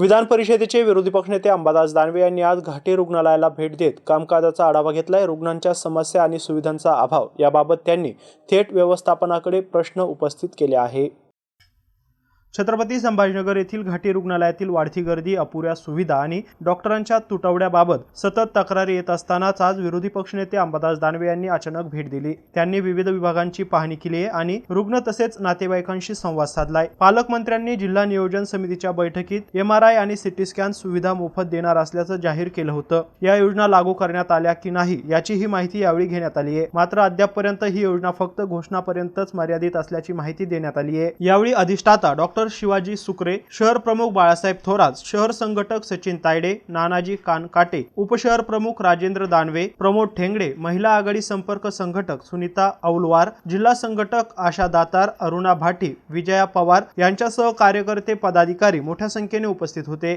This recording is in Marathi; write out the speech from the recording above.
विधान परिषदेचे विरोधी पक्षनेते अंबादास दानवे यांनी आज घाटी रुग्णालयाला भेट देत कामकाजाचा आढावा घेतलाय. रुग्णांच्या समस्या आणि सुविधांचा अभाव याबाबत त्यांनी थेट व्यवस्थापनाकडे प्रश्न उपस्थित केले आहे. छत्रपती संभाजीनगर येथील घाटी रुग्णालयातील वाढती गर्दी अपुऱ्या सुविधा आणि डॉक्टरांच्या तुटवड्याबाबत सतत तक्रारी येत असतानाच आज विरोधी पक्षनेते अंबादास दानवे यांनी अचानक भेट दिली. त्यांनी विविध विभागांची पाहणी केली आहे आणि रुग्ण तसेच नातेवाईकांशी संवाद साधलाय. पालकमंत्र्यांनी जिल्हा नियोजन समितीच्या बैठकीत एम आर आय आणि सिटी स्कॅन सुविधा मोफत देणार असल्याचं जाहीर केलं होतं. या योजना लागू करण्यात आल्या की नाही याची ही माहिती यावेळी घेण्यात आली आहे. मात्र अद्यापपर्यंत ही योजना फक्त घोषणापर्यंतच मर्यादित असल्याची माहिती देण्यात आली आहे. यावेळी अधिष्ठाता डॉक्टर शिवाजी सुकरे शहर प्रमुख बाळासाहेब थोरात शहर संघटक सचिन तायडे नानाजी कानकाटे उपशहर प्रमुख राजेंद्र दानवे प्रमोद ठेंगडे महिला आघाडी संपर्क संघटक सुनीता औलवार जिल्हा संघटक आशा दातार अरुणा भाटी विजया पवार यांच्यासह कार्यकर्ते पदाधिकारी मोठ्या संख्येने उपस्थित होते.